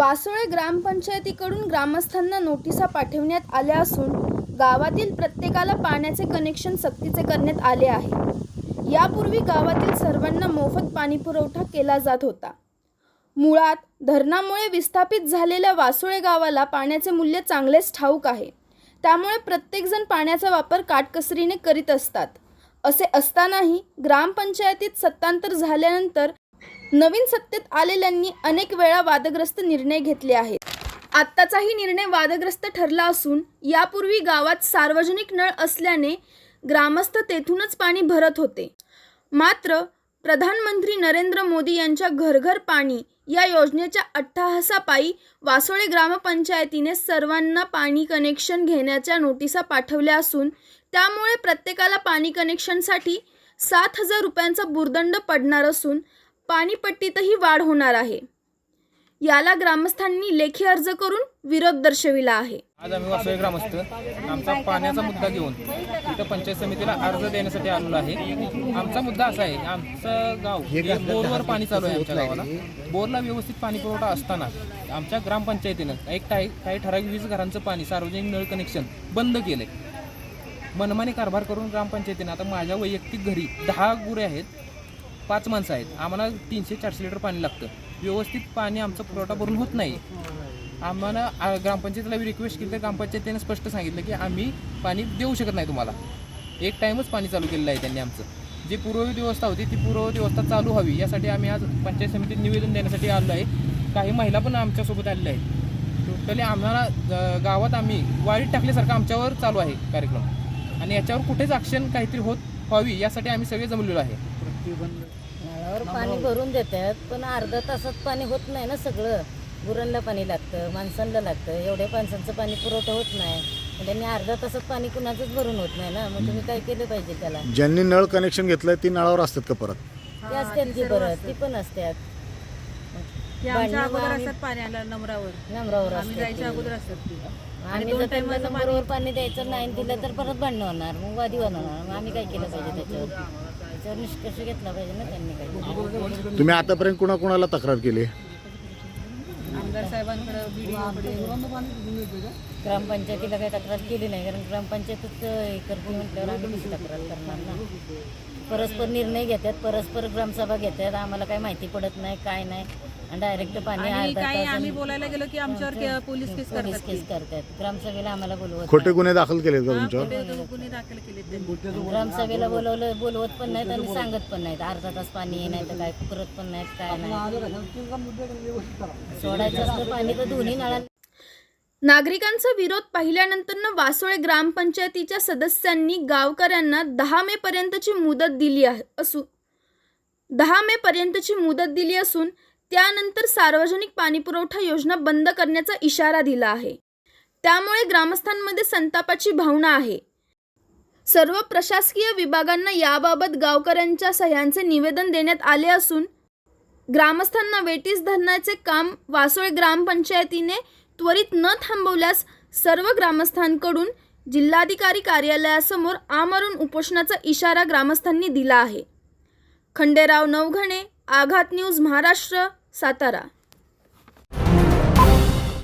वासोळे ग्रामपंचायतीकडून ग्रामस्थांना नोटिसा पाठवण्यात आल्या असून गावातील प्रत्येकाला पाण्याचे कनेक्शन सक्तीचे करण्यात आले आहे. यापूर्वी गावातील सर्वांना मोफत पाणी पुरवठा केला जात होता. मुळात धरणामुळे विस्थापित झालेल्या वासोळे गावाला पाण्याचे मूल्य चांगलेच ठाऊक आहे. त्यामुळे प्रत्येकजण पाण्याचा वापर काटकसरीने करीत असतात. असे असतानाही ग्रामपंचायतीत सत्तांतर झाल्यानंतर नवीन सत्तेत आलेल्यांनी अनेक वेळा वादग्रस्त निर्णय घेतले आहेत. आत्ताचाही निर्णय वादग्रस्त ठरला असून यापूर्वी गावात सार्वजनिक नळ असल्याने ग्रामस्थ तेथूनच पाणी भरत होते. मात्र प्रधानमंत्री नरेंद्र मोदी यांच्या घरघर पाणी या योजनेच्या अठ्ठाहसापायी वासोळे ग्रामपंचायतीने सर्वांना पाणी कनेक्शन घेण्याच्या नोटिसा पाठवल्या असून त्यामुळे प्रत्येकाला पाणी कनेक्शनसाठी सात हजार रुपयांचा भुर्दंड पडणार असून पाणीपट्टीतही वाढ होणार आहे. याला ग्रामस्थांनी लेखी अर्ज करून विरोध दर्शविला आहे. आज आम्ही वासोळी ग्रामस्थ आमचा पाण्याचा मुद्दा घेऊन इथं पंचायत समितीला अर्ज देण्यासाठी आलेलो आहे. आमचा मुद्दा असा आहे आमचं गाव हे बोरवर पाणी चालू आहे आमच्या गावाला. बोरला व्यवस्थित पाणी पुरवठा असताना आमच्या ग्रामपंचायतीनं एक काही काही ठराविक वीस घरांचं पाणी सार्वजनिक नळ कनेक्शन बंद केलं मनमानी कारभार करून ग्रामपंचायतीनं आता माझ्या वैयक्तिक घरी दहा गुरे आहेत. पाच माणसं आहेत. आम्हाला तीनशे चारशे लिटर पाणी लागतं. व्यवस्थित पाणी आमचा पुरवठा भरून होत नाही. आम्हाला ग्रामपंचायतीला रिक्वेस्ट केली तर ग्रामपंचायतीने स्पष्ट सांगितलं की आम्ही पाणी देऊ शकत नाही तुम्हाला. एक टाईमच पाणी चालू केलेलं आहे त्यांनी आमचं. जी पूर्ववित व्यवस्था होती ती पूर्व व्यवस्था चालू हवी. यासाठी आम्ही आज पंचायत समितीत निवेदन देण्यासाठी आलो आहे. काही महिला पण आमच्यासोबत आलेल्या आहेत. टोटली आम्हाला गावात आम्ही वाईट टाकल्यासारखं आमच्यावर चालू आहे कार्यक्रम. आणि याच्यावर कुठेच ॲक्शन काहीतरी होत व्हावी यासाठी आम्ही सगळे जमलेलो आहे. नळावर पाणी भरून देतात पण अर्धा तासात पाणी होत नाही ना सगळं. गुरांना पाणी लागतं माणसांना लागतं. एवढ्या माणसांचं पाणी पुरवठा होत नाही. त्यांनी अर्धा तासात पाणी कुणाचंच भरून होत नाही ना. मग तुम्ही काय केलं पाहिजे त्याला? ज्यांनी नळ कनेक्शन घेतलंय ती नळावर असतात का परत? ते असतात ती पण असतात. ते आमच्या भांडणं अगोदर आम्ही- असतात पाणी आलं नंबरावर. नंबरावर आम्ही असतात जायच्या ती. अगोदर असतात ती. आम्ही दोन जर त्यांना टायमाचं नंबरवर पाणी द्यायचं नाही दिलं तर परत भांडणं होणार. मग वादी होणार. मग आम्ही काय केलं पाहिजे त्याच्यावर? त्याच्यावर निष्कर्ष घेतला पाहिजे ना त्यांनी काही तुम्ही आतापर्यंत कुणाकुणाला तक्रार केली? आमदार साहेबांकडे बीडीओकडे ग्रामपंचायतीला काही तक्रार केली नाही कारण ग्रामपंचायतच हे करते म्हटल्यावर आम्ही कशी तक्रार करणार ना. परस्पर निर्णय घेतात परस्पर ग्रामसभा घेतात आम्हाला काही माहिती पडत नाही काय नाही. आणि डायरेक्ट पाणी आणि अर्धा काही तास आम्ही बोलायला गेलो की आमच्यावर के- पोलीस केस पोलीस करतात केस करतात. ग्रामसभेला आम्हाला बोलवत खोटे गुन्हे दाखल केलेत का तुमच्यावर? कुठे गुन्हे दाखल केले त्यांनी. नाही. ग्रामसभेला बोलवलं बोलवत पण नाहीत आणि सांगत पण नाहीत. अर्धा तास पाणी नाही तर काय करत पण नाहीत काय नाही. सोडायचं असतं पाणी तर दोन्ही नळांना नागरिकांचा विरोध पाहिल्यानंतर वासोळे ग्रामपंचायतीच्या सदस्यांनी गावकऱ्यांना दहा मे पर्यंतची मुदत दिली आहे असून दहा मे पर्यंतची मुदत दिली असून त्यानंतर सार्वजनिक पाणीपुरवठा योजना बंद करण्याचा इशारा दिला आहे. त्यामुळे ग्रामस्थांमध्ये संतापाची भावना आहे. सर्व प्रशासकीय विभागांना याबाबत गावकऱ्यांच्या सह्यांचे निवेदन देण्यात आले असून ग्रामस्थांना वेटीस धरण्याचे काम वासोळे ग्रामपंचायतीने त्वरित न थांबवल्यास सर्व ग्रामस्थांकडून जिल्हाधिकारी कार्यालयासमोर आमरण उपोषणाचा इशारा ग्रामस्थांनी दिला आहे. खंडेराव नवघणे आघात न्यूज महाराष्ट्र सातारा.